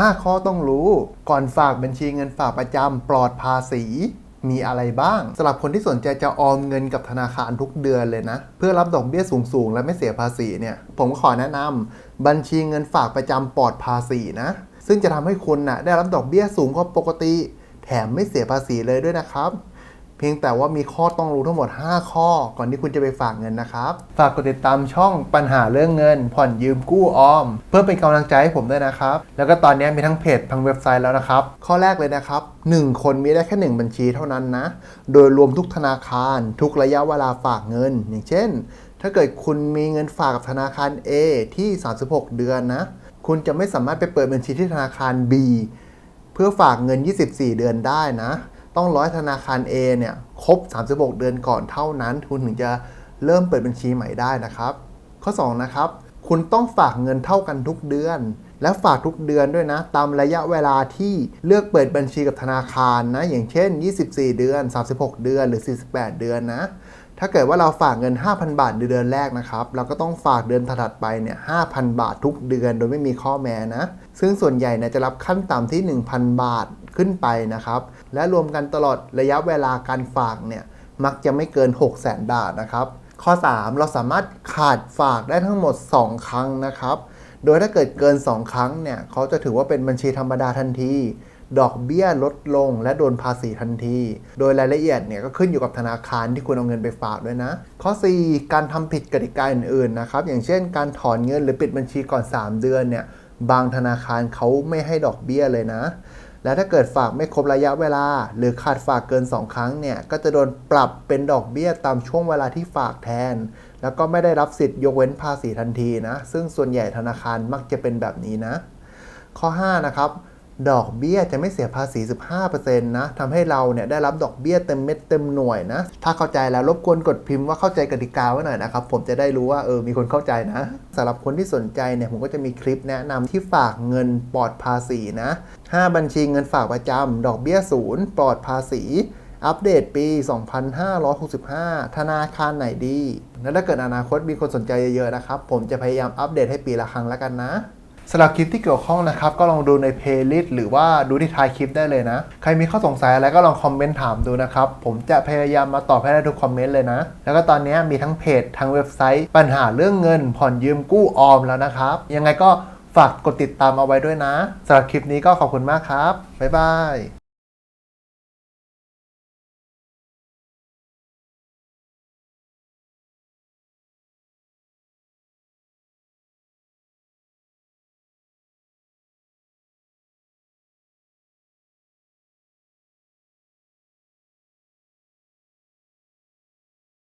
5 ข้อต้องรู้ก่อนฝากบัญชีเงินฝากประจำปลอดภาษีมีอะไรบ้างสำหรับคนที่สนใจจะออมเงินกับธนาคารทุกเดือนเลยนะ เพื่อรับดอกเบี้ยสูงๆ และไม่เสียภาษีเนี่ย ผมขอแนะนำบัญชีเงินฝากประจำปลอดภาษีนะ ซึ่งจะทำให้คุณนะ่ะได้รับดอกเบี้ยสูงกว่าปกติ แถมไม่เสียภาษีเลยด้วยนะครับ เพียงแต่ว่ามีข้อต้องรู้ทั้งหมด 5 ข้อ ก่อนที่คุณจะไปฝากเงินนะครับ ฝากกดติดตามช่องปัญหาเรื่องเงิน ผ่อนยืมกู้ออม เพื่อเป็นกำลังใจให้ผมด้วยนะครับ แล้วก็ตอนนี้มีทั้งเพจทั้งเว็บไซต์แล้วนะครับ ข้อแรกเลยนะครับ 1 คนมีได้แค่ 1 บัญชีเท่านั้นนะ โดยรวมทุกธนาคาร ทุกระยะเวลาฝากเงิน อย่างเช่น ถ้าเกิดคุณมีเงินฝากกับธนาคาร A ที่ 36 เดือนนะ คุณจะไม่สามารถไปเปิดบัญชีที่ธนาคาร B เพื่อฝากเงิน 24 เดือนได้นะ ต้องร้อยธนาคาร A เนี่ยครบ 36 เดือนก่อนเท่านั้น คุณถึงจะเริ่มเปิดบัญชีใหม่ได้นะครับ ข้อ 2 นะครับ คุณต้องฝากเงินเท่ากันทุกเดือน และฝากทุกเดือนด้วยนะ ตามระยะเวลาที่เลือกเปิดบัญชีกับธนาคารนะ อย่างเช่น 24 เดือน 36 เดือนหรือ 48 เดือนนะ ถ้าเกิดว่าเราฝากเงิน 5,000 บาทเดือนแรกนะครับ เราก็ต้องฝากเดือนถัดไปเนี่ย5,000 บาททุกเดือนโดยไม่มีข้อแม้นะ ซึ่งส่วนใหญ่เนี่ยจะรับขั้นต่ำที่ 1,000 บาท ขึ้นไปนะครับ และรวมกันตลอดระยะเวลาการฝากเนี่ยมักจะไม่เกิน 600,000 บาทนะครับ ข้อ 3 เราสามารถขาดฝากได้ทั้งหมด 2 ครั้งนะครับ โดยถ้าเกิดเกิน 2 ครั้งเนี่ยเขาจะถือว่าเป็นบัญชีธรรมดาทันทีดอกเบี้ยลดลงและโดนภาษีทันที โดยรายละเอียดเนี่ยก็ขึ้นอยู่กับธนาคารที่คุณเอาเงินไปฝากด้วยนะ ข้อ 4 การทำผิดกติกาอื่นๆนะครับ อย่างเช่น การถอนเงินหรือปิดบัญชีก่อน 3 เดือนเนี่ย บางธนาคารเขาไม่ให้ดอกเบี้ยเลยนะ และถ้าเกิดฝากไม่ครบระยะเวลา หรือขาดฝากเกิน 2 ครั้งเนี่ยก็จะโดนปรับเป็นดอกเบี้ยตามช่วงเวลาที่ฝากแทน แล้วก็ไม่ได้รับสิทธิ์ยกเว้นภาษีทันทีนะ ซึ่งส่วนใหญ่ธนาคารมักจะเป็นแบบนี้นะ ข้อ 5 นะครับ ดอกเบี้ยจะไม่เสียภาษี 15%นะทำให้เราเนี่ยได้รับดอกเบี้ยเต็มเม็ดเต็มหน่วยนะ ถ้าเข้าใจแล้วรบกวนกดพิมพ์ว่าเข้าใจกติกาไว้หน่อยนะครับ ผมจะได้รู้ว่าเออมีคนเข้าใจนะสำหรับคนที่สนใจเนี่ยผมก็จะมีคลิปแนะนำที่ฝากเงินปลอดภาษีนะ 5 บัญชีเงินฝากประจำดอกเบี้ยศูนย์ปลอดภาษี อัปเดตปี 2565 ธนาคารไหนดี และถ้าเกิดอนาคตมีคนสนใจเยอะๆนะครับผมจะพยายามอัปเดตให้ปีละครั้งแล้วกันนะ สำหรับคลิปที่เกี่ยวข้องนะครับ ก็ลองดูในเพลย์ลิสต์หรือว่าดูที่ท้ายคลิปได้เลยนะ ใครมีข้อสงสัยอะไรก็ลองคอมเมนต์ถามดูนะครับ ผมจะพยายามมาตอบให้ได้ทุกคอมเมนต์เลยนะ แล้วก็ตอนนี้มีทั้งเพจทั้งเว็บไซต์ ปัญหาเรื่องเงิน ผ่อนยืมกู้ออมแล้วนะครับ ยังไงก็ฝากกดติดตามเอาไว้ด้วยนะสำหรับคลิปนี้ก็ขอบคุณมากครับบ๊ายบาย